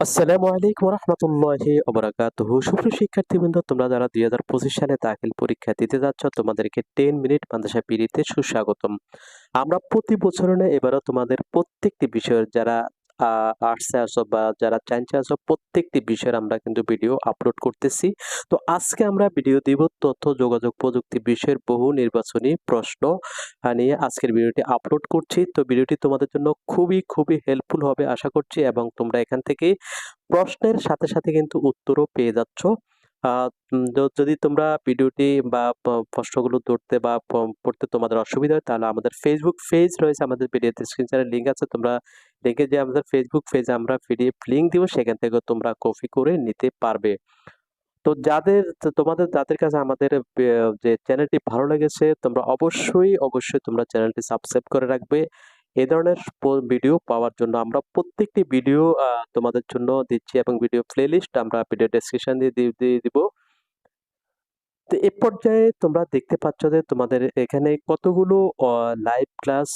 আসসালামু আলাইকুম রহমতুল্লাহি ওবরাকাতুহু। সুপ্রিয় শিক্ষার্থীবৃন্দ, তোমরা যারা দুই হাজার পঁচিশ সালে দাখিল পরীক্ষা দিতে যাচ্ছ, তোমাদেরকে টেন মিনিট মাদ্রাসা পিড়িতে সুস্বাগতম। আমরা প্রতি বছর এবারও তোমাদের প্রত্যেকটি বিষয়ের যারা আর্টসে আসো বা যারা সায়েন্সে আসো, প্রত্যেকটি বিষয়ের আমরা কিন্তু ভিডিও আপলোড করতেছি। তো আজকে আমরা ভিডিও দিব তথ্য, যোগাযোগ প্রযুক্তি বিষয়ের বহু নির্বাচনী প্রশ্ন নিয়ে আজকের ভিডিওটি আপলোড করছি। তো ভিডিওটি তোমাদের জন্য খুবই খুবই হেল্পফুল হবে আশা করছি এবং তোমরা এখান থেকে প্রশ্নের সাথে সাথে কিন্তু উত্তরও পেয়ে যাচ্ছ। যদি তোমরা ভিডিওটি বা প্রশ্নগুলো ধরতে বা পড়তে তোমাদের অসুবিধা হয়, তাহলে আমাদের ফেসবুক পেজ রয়েছে আমাদের ভিডিও ডিসক্রিপশনে লিঙ্ক আছে, তোমরা লিঙ্কে যে আমাদের ফেসবুক পেজে আমরা পিডিএফ লিঙ্ক দিব, সেখান থেকে তোমরা কপি করে নিতে পারবে। তো যাদের তোমাদের, যাদের কাছে আমাদের যে চ্যানেলটি ভালো লেগেছে, তোমরা অবশ্যই অবশ্যই তোমরা চ্যানেলটি সাবস্ক্রাইব করে রাখবে। এ ধরনের ভিডিও পাওয়ার জন্য আমরা প্রত্যেকটি ভিডিও তোমাদের জন্য দিচ্ছি এবং ভিডিও প্লেলিস্ট আমরা ভিডিও ডেসক্রিপশন দিয়ে দিয়ে দিব। তো এ পর্যায়ে তোমরা দেখতে পাচ্ছ যে তোমাদের এখানে কতগুলো লাইভ ক্লাস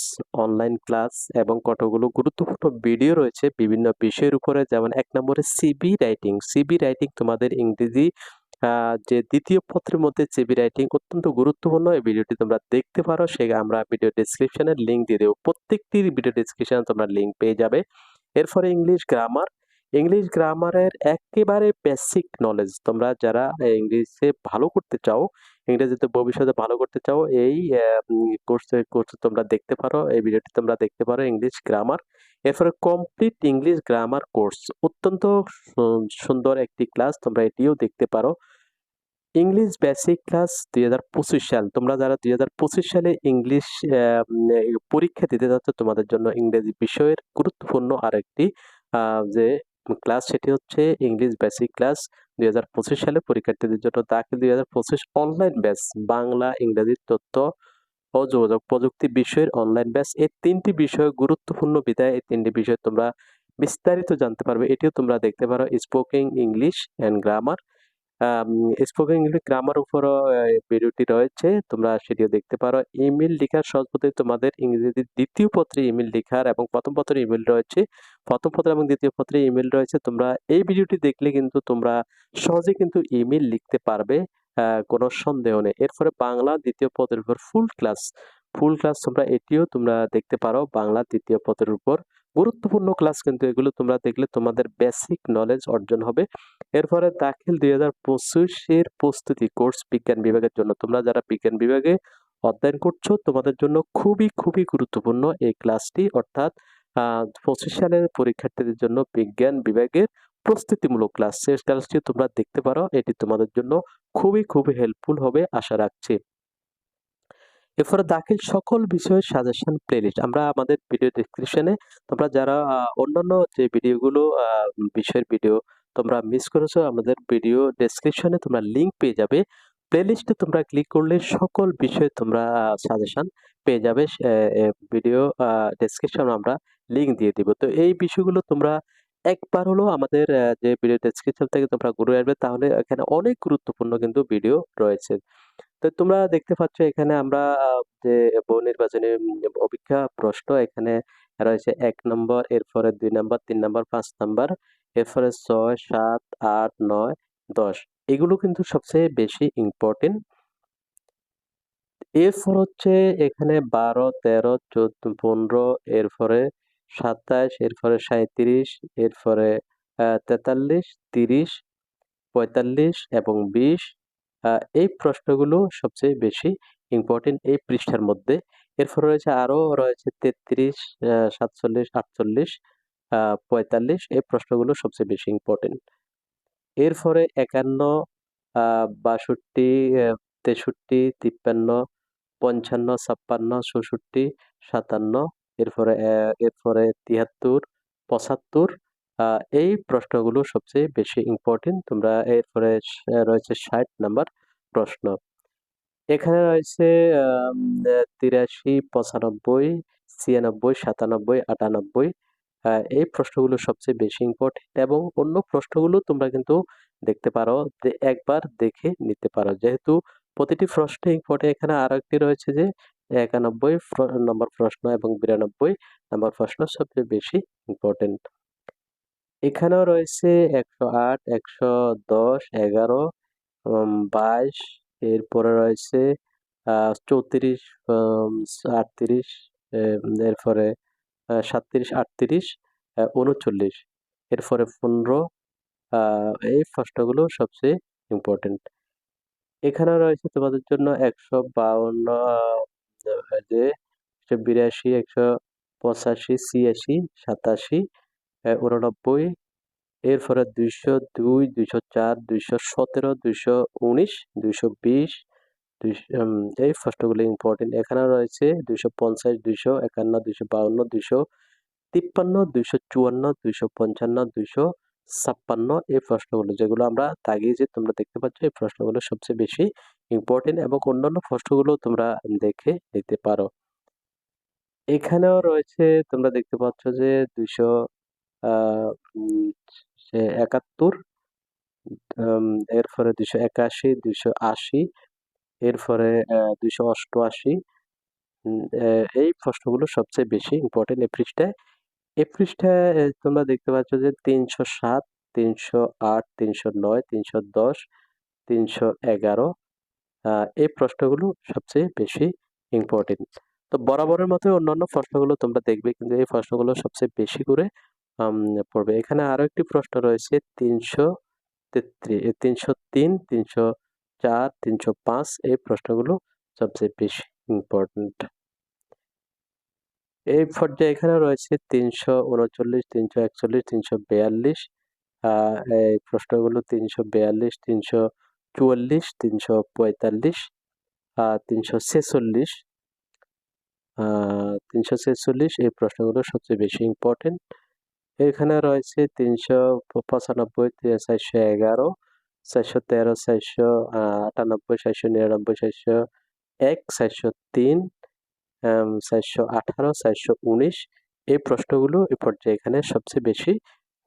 অনলাইন ক্লাস এবং কতগুলো গুরুত্বপূর্ণ ভিডিও রয়েছে বিভিন্ন বিষয়ের উপরে। যেমন এক নম্বরে সিবি রাইটিং সিবি রাইটিং তোমাদের ইংরেজি যে দ্বিতীয় পত্রের মধ্যে সিবি রাইটিং অত্যন্ত গুরুত্বপূর্ণ, এই ভিডিওটি তোমরা দেখতে পারো। সে আমরা ভিডিও ডিসক্রিপশনের লিঙ্ক দিয়ে দেবো। প্রত্যেকটির ভিডিও ডিসক্রিপশনে তোমরা লিঙ্ক পেয়ে যাবে। এরপরে ইংলিশ গ্রামার ইংলিশ গ্রামারের একেবারে বেসিক নলেজ তোমরা যারা ইংলিশে ভালো করতে চাও, ইংরেজিতে ভবিষ্যতে ভালো করতে চাও, এই কোর্সে কোর্স তোমরা দেখতে পারো, এই ভিডিওটি তোমরা দেখতে পারো ইংলিশ গ্রামার এরপরে কমপ্লিট ইংলিশ গ্রামার কোর্স অত্যন্ত সুন্দর একটি ক্লাস তোমরা এটিও দেখতে পারো। ইংলিশ বেসিক ক্লাস দুই হাজার পঁচিশ সাল। তোমরা যারা দুই হাজার পঁচিশ সালে ইংলিশ পরীক্ষা দিতে যাচ্ছ, তোমাদের জন্য ইংরেজি বিষয়ের গুরুত্বপূর্ণ আরেকটি যে ক্লাস সেটি হচ্ছে ইংলিশ বেসিক ক্লাস দুই হাজার পঁচিশ সালে পরীক্ষার্থীদের জন্য। দাখিল দুই হাজার পঁচিশ অনলাইন ব্যাচ বাংলা, ইংরেজি তথ্য ও যোগাযোগ প্রযুক্তি বিষয়ের অনলাইন ব্যাচ এই তিনটি বিষয় গুরুত্বপূর্ণ বিদায়। এই তিনটি বিষয় তোমরা বিস্তারিত জানতে পারবে। এটিও তোমরা দেখতে পারো speaking English and grammar spoken English grammar উপরও ভিডিওটি রয়েছে। তোমরা সেটিও দেখতে পারো। ইমেল লেখার সহজ পদ্ধতি তোমাদের ইংরেজিতে দ্বিতীয় পত্রে ইমেল লেখার এবং প্রথম পত্রে ইমেল রয়েছে। প্রথম পত্র এবং দ্বিতীয় পত্রে ইমেল রয়েছে। তোমরা এই ভিডিওটি দেখলে কিন্তু তোমরা সহজে কিন্তু ইমেল লিখতে পারবে কোনো সন্দেহ নেই। এরপরে বাংলা দ্বিতীয় পদের উপর ফুল ক্লাস ফুল ক্লাস তোমরা এটিও তোমরা দেখতে পারো। বাংলা দ্বিতীয় পদের উপর গুরুত্বপূর্ণ ক্লাস কিন্তু এগুলো তোমরা দেখলে তোমাদের বেসিক নলেজ অর্জন হবে। এরপরে দাখিল দুই হাজার পঁচিশের প্রস্তুতি কোর্স বিজ্ঞান বিভাগের জন্য। তোমরা যারা বিজ্ঞান বিভাগে অধ্যয়ন করছ, তোমাদের জন্য খুবই খুবই গুরুত্বপূর্ণ এই ক্লাসটি অর্থাৎ পঁচিশ সালের পরীক্ষার্থীদের জন্য বিজ্ঞান বিভাগের প্রস্তুতিমূলক ক্লাস শেষ ক্লাসটি তোমরা দেখতে পারো। এটি তোমাদের জন্য খুবই খুবই হেল্পফুল হবে, আশা রাখছি। এরপরে দাখিল সকল বিষয়ের সাজেশন প্লেলিস্ট আমরা আমাদের ভিডিও ডিসক্রিপশনে তোমরা যারা অন্যান্য যে ভিডিওগুলো বিষয়ের ভিডিও তোমরা মিস করেছ, আমাদের ভিডিও ডেসক্রিপশনে তোমরা লিঙ্ক পেয়ে যাবে। প্লেলিস্টে তোমরা ক্লিক করলে সকল বিষয়ে তোমরা সাজেশন পেয়ে যাবে। ভিডিও ডেসক্রিপশন আমরা লিঙ্ক দিয়ে দিব। তো এই বিষয়গুলো তোমরা একবার হলো আমাদের যে ভিডিও ডেসক্রিপশন থেকে তোমরা ঘুরে আসবে, তাহলে এখানে অনেক গুরুত্বপূর্ণ কিন্তু ভিডিও রয়েছে। তো তোমরা দেখতে পাচ্ছ এখানে আমরা যে বহু নির্বাচনী অপেক্ষা প্রশ্ন, এখানে রয়েছে এক নম্বর, এরপরে দুই নম্বর, তিন নম্বর, পাঁচ নম্বর, এরপরে ছয়, সাত, আট, নয়, দশ। এগুলো কিন্তু সবচেয়ে বেশি ইম্পর্টেন্ট এরপর হচ্ছে এখানে বারো, তেরো, চোদ্দ, পনেরো, এরপরে সাতাশ, এরপরে সাঁত্রিশ এরপরে তেতাল্লিশ, তিরিশ, পঁয়তাল্লিশ এবং বিশ এই প্রশ্নগুলো সবচেয়ে বেশি ইম্পর্টেন্ট এই পৃষ্ঠার মধ্যে। এরপর রয়েছে আরও রয়েছে তেত্রিশ সাতচল্লিশ, আটচল্লিশ পঁয়তাল্লিশ, এই প্রশ্নগুলো সবচেয়ে বেশি ইম্পর্টেন্ট এরপরে একান্ন বাষট্টি তেষট্টি, তিপ্পান্ন, পঞ্চান্ন, ছাপ্পান্ন, চৌষট্টি, সাতান্ন, এরপরে এরপরে তিয়াত্তর, পঁচাত্তর এই প্রশ্নগুলো সবচেয়ে বেশি ইম্পর্টেন্ট তোমরা এরপরে রয়েছে ষাট নাম্বার প্রশ্ন। এখানে রয়েছে তিরাশি, পঁচানব্বই, ছিয়ানব্বই, সাতানব্বই, আটানব্বই। এই প্রশ্নগুলো সবচেয়ে বেশি ইম্পর্টেন্ট এবং অন্য প্রশ্নগুলো তোমরা কিন্তু দেখতে পারো যে একবার দেখে নিতে পারো। যেহেতু প্রতিটি প্রশ্ন ইম্পর্টেন্ট এখানে আরও একটি রয়েছে যে, একানব্বই নম্বর প্রশ্ন এবং বিরানব্বই নম্বর প্রশ্ন সবচেয়ে বেশি ইম্পর্টেন্ট এখানেও রয়েছে একশো আট, একশো দশ, এগারো বাইশ, এরপরে রয়েছে চৌত্রিশ আটত্রিশ এরপরে সাতত্রিশ, আটত্রিশ উনচল্লিশ, এরপরে পনেরো এই প্রশ্নগুলো সবচেয়ে ইম্পর্টেন্ট এখানে রয়েছে তোমাদের জন্য একশো বাউন্ন যে, একশো বিরাশি, একশো পঁচাশি, ছিয়াশি, সাতাশি উননব্বই। এরপরে দুইশো দুই, দুইশো চার, দুইশো সতেরো, দুইশো উনিশ, দুইশো বিশ এই প্রশ্নগুলো ইম্পর্টেন্ট এখানে রয়েছে দুইশো পঞ্চাশ, দুইশো একান্ন, দুইশো বাউন্ন, দুইশো তিপ্পান্ন, দুইশো চুয়ান্ন, দুইশো পঞ্চান্ন, দুইশো ছাপ্পান্ন। এই প্রশ্নগুলো যেগুলো আমরা তাগিয়ে যে তোমরা দেখতে পাচ্ছ, এই প্রশ্নগুলো সবচেয়ে বেশি ইম্পর্টেন্ট এবং অন্যান্য প্রশ্নগুলো তোমরা দেখে নিতে পারো। এখানেও রয়েছে তোমরা দেখতে পাচ্ছ যে দুইশো একাত্তর এরপরে দুশো একাশি দুইশো আশি, এরপরে দুশো অষ্টআশি এই প্রশ্নগুলো সবচেয়ে বেশি ইম্পর্টেন্ট এই পৃষ্ঠায়। এই পৃষ্ঠায় তোমরা দেখতে পাচ্ছ যে তিনশো সাত, তিনশো আট, তিনশো নয়, তিনশো দশ, তিনশো এগারো এই প্রশ্নগুলো সবচেয়ে বেশি ইম্পর্টেন্ট তো বরাবরের মতো অন্যান্য প্রশ্নগুলো তোমরা দেখবে, কিন্তু এই প্রশ্নগুলো সবচেয়ে বেশি করে পড়বে। এখানে আরও একটি প্রশ্ন রয়েছে, তিনশো তেত্রিশ তিনশো তিন, তিনশো চার, তিনশো পাঁচ, এই প্রশ্নগুলো সবচেয়ে বেশি ইম্পর্টেন্ট এই পর্যায়ে এখানে রয়েছে তিনশো উনচল্লিশ, তিনশো একচল্লিশ, তিনশো বিয়াল্লিশ এই প্রশ্নগুলো তিনশো বিয়াল্লিশ, তিনশো চুয়াল্লিশ, তিনশো পঁয়তাল্লিশ তিনশো ছেচল্লিশ তিনশো ছেচল্লিশ, এই প্রশ্নগুলো সবচেয়ে বেশি ইম্পর্টেন্ট এখানে রয়েছে তিনশো পঁচানব্বই, চারশো এগারো, চারশো তেরো, চারশো আটানব্বই, চারশো নিরানব্বই, চারশো এক, চারশো তিন চারশো আঠারো, চারশো উনিশ। এই প্রশ্নগুলো এই পর্যায়ে এখানে সবচেয়ে বেশি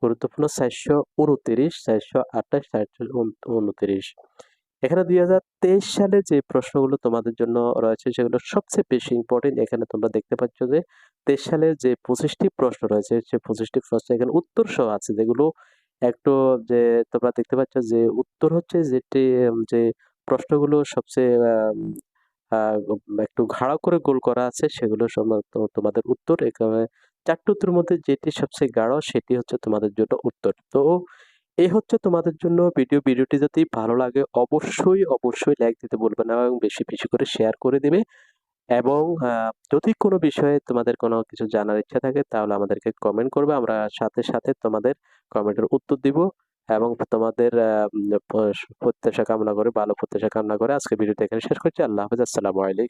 গুরুত্বপূর্ণ। চারশো উনতিরিশ, চারশো আঠাশ, চারশো উনতিরিশ। এখানে দুই হাজার তেইশ সালে যে প্রশ্নগুলো তোমাদের জন্য রয়েছে সেগুলো সবচেয়ে বেশি ইম্পর্টেন্ট এখানে তোমরা দেখতে পাচ্ছ যে তেইশ সালে যে পঁচিশটি প্রশ্ন রয়েছে, সে পঁচিশটি প্রশ্ন এখানে উত্তর সহ আছে যেগুলো একটু যে তোমরা দেখতে পাচ্ছ যে উত্তর হচ্ছে যেটি যে প্রশ্নগুলো সবচেয়ে একটু ঘাড়া করে গোল করা আছে সেগুলো তোমাদের উত্তর এখানে চারটি উত্তরের মধ্যে যেটি সবচেয়ে গাঢ় সেটি হচ্ছে তোমাদের জন্য উত্তর। তো এই হচ্ছে তোমাদের জন্য ভিডিও ভিডিওটি যদি ভালো লাগে অবশ্যই অবশ্যই লাইক দিতে বলবে না এবং বেশি বেশি করে শেয়ার করে দেবে। এবং যদি কোনো বিষয়ে তোমাদের কোনো কিছু জানার ইচ্ছা থাকে তাহলে আমাদেরকে কমেন্ট করবে, আমরা সাথে সাথে তোমাদের কমেন্টের উত্তর দিব এবং তোমাদের প্রত্যাশা কামনা করে, ভালো প্রত্যাশা কামনা করে আজকে ভিডিওটা এখানে শেষ করছি। আল্লাহ হাফেজ, আসসালামু আলাইকুম।